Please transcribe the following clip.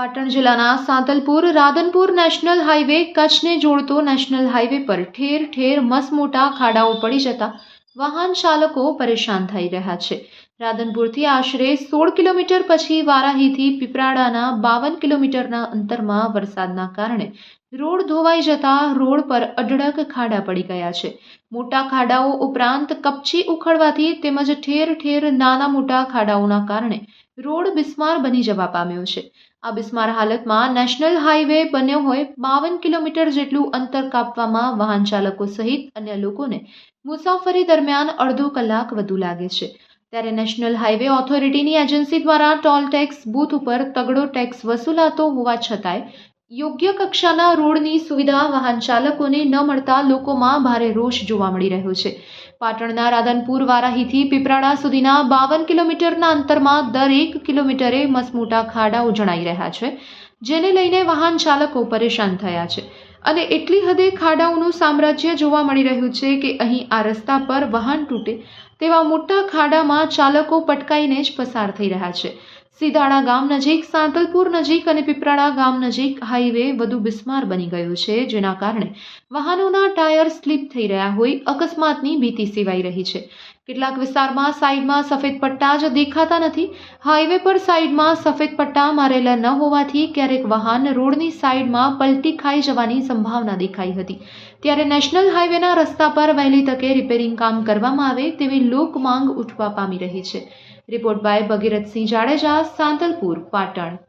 પાટણ જિલ્લાના Santalpur Radhanpur national highway કચ્છને જોડતો નેશનલ હાઈવે પર ઠેર ઠેર મસમોટા ખાડાઓ પડી જતા વાહન ચાલકો પરેશાન થઈ રહ્યા છે. રાધનપુરથી આશરે સોળ કિલોમીટર પછી વારાહીથી પીપરાડાના બાવન કિલોમીટરના અંતરમાં વરસાદના કારણે રોડ ધોવાઈ જતા રોડ પર અઢળક ખાડા પડી ગયા છે. મોટા ખાડાઓ ઉપરાંત કપચી ઉખડવાથી તેમજ ઠેર ઠેર નાના મોટા ખાડાઓના કારણે રોડ બિસ્માર બની જવા પામ્યો છે. આ બિસ્માર હાલતમાં નેશનલ હાઈવે બન્યો હોય બાવન કિલોમીટર જેટલું અંતર કાપવામાં વાહન ચાલકો સહિત અન્ય લોકોને મુસાફરી દરમિયાન અડધો કલાક વધુ લાગે છે. ત્યારે નેશનલ હાઈવે ઓથોરિટીની એજન્સી દ્વારા ટોલ ટેક્સ બૂથ ઉપર તગડો ટેક્સ વસૂલાતો હોવા છતાંય યોગ્ય કક્ષાના રોડની સુવિધા વાહન ચાલકોને ન મળતા લોકોમાં ભારે રોષ જોવા મળી રહ્યો છે. પાટણના રાધનપુર વારાહીથી પીપરાણા સુધીના બાવન કિલોમીટરના અંતરમાં દરેક કિલોમીટરે મસમોટા ખાડાઓ જણાઈ રહ્યા છે, જેને લઈને વાહન ચાલકો પરેશાન થયા છે. અને એટલી હદે ખાડાઓનું સામ્રાજ્ય જોવા મળી રહ્યું છે કે અહીં આ રસ્તા પર વાહન તૂટે તેવા મોટા ખાડામાં ચાલકો પટકાઈને જ પસાર થઈ રહ્યા છે. સીધાડા ગામ નજીક, સાંતલપુર નજીક અને પીપરાણા ગામ નજીક હાઈવે વધુ બિસ્માર બની ગયો છે, જેના કારણે વાહનોના ટાયર સ્લીપ થઈ રહ્યા હોય, અકસ્માતની ભીતિ સેવાઈ રહી છે. કેટલાક વિસ્તારમાં સાઈડમાં સફેદ પટ્ટા જ દેખાતા નથી. હાઈવે પર સાઈડમાં સફેદ પટ્ટા મારેલા ન હોવાથી ક્યારેક વાહન રોડની સાઈડમાં પલટી ખાઈ જવાની સંભાવના દેખાઈ હતી. ત્યારે નેશનલ હાઈવેના રસ્તા પર વહેલી તકે રિપેરિંગ કામ કરવામાં આવે તેવી લોક માંગ ઉઠવા પામી રહી છે. Report by Bhagirathsinh Jadeja, Santalpur, Patan.